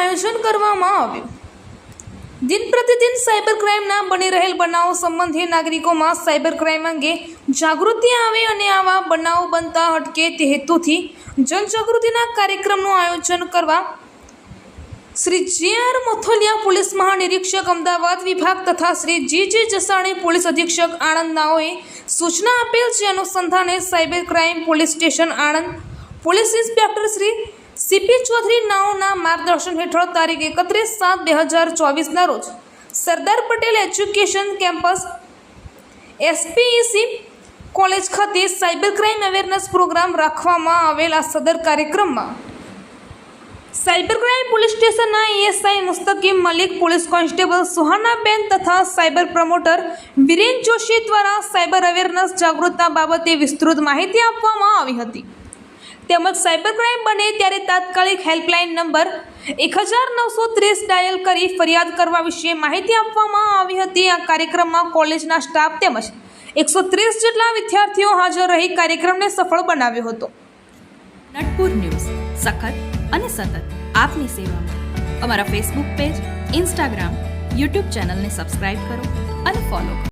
આયોજન કરવામાં આવ્યું. દિન પ્રતિદિન સાયબર ક્રાઇમના બની રહેલ બનાવો સંબંધે નાગરિકોમાં સાયબર ક્રાઇમ અંગે જાગૃતિ આવે અને આવા બનાવો બનતા અટકે તે હેતુથી જનજાગૃતિના કાર્યક્રમનું આયોજન કરવા Shri G R Matholiya police મહાનિરીક્ષક Ahmedabad વિભાગ તથા શ્રી જી જે જસાણી પોલીસ અધિક્ષક આણંદ નાઓએ સૂચના આપેલ છે અનુસંધાને cyber crime police station Anand police inspector Shri CP Chaudhary નાઓના માર્ગદર્શન હેઠળ તારીખ એકત્રીસ સાત બે હજાર ચોવીસના રોજ Sardar Patel education campus SPEC college ખાતે સાયબર ક્રાઇમ અવેરનેસ પ્રોગ્રામ રાખવામાં આવેલ સદર કાર્યક્રમમાં સાયબર ક્રાઇમ પોલીસ સ્ટેશનના ASI Mustakim Malik, police constable સુહાનાબેન તથા સાયબર પ્રમોટર વિરેન જોશી દ્વારા સાયબર અવેરનેસ જાગૃતતા બાબતે વિસ્તૃત માહિતી આપવામાં આવી હતી. તેમજ સાયબર ક્રાઇમ બને ત્યારે તાત્કાલિક હેલ્પલાઇન નંબર એક હજાર નવસો ત્રીસ ડાયલ કરી ફરિયાદ કરવા વિશે માહિતી આપવામાં આવી હતી. આ કાર્યક્રમમાં કોલેજના સ્ટાફ તેમજ એકસો ત્રીસ જેટલા વિદ્યાર્થીઓ હાજર રહી કાર્યક્રમને સફળ બનાવ્યો હતો. નટપુર ન્યૂઝ. સખત અને સતત આપની સેવામાં. અમારા ફેસબુક પેજ ઇન્સ્ટાગ્રામ યુટ્યુબ ચેનલને સબસ્ક્રાઇબ કરો અને ફોલો કરો.